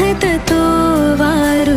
तो वार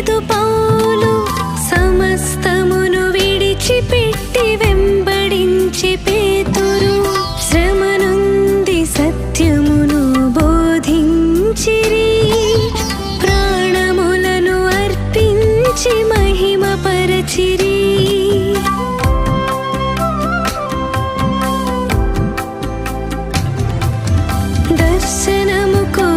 లేదు పౌలు సమస్తమును విడిచిపెట్టి వెంబడించి పేతురు. శ్రమనుంది సత్యమును బోధించిరి. ప్రాణములను అర్పించి మహిమపరచిరి. దర్శనముకు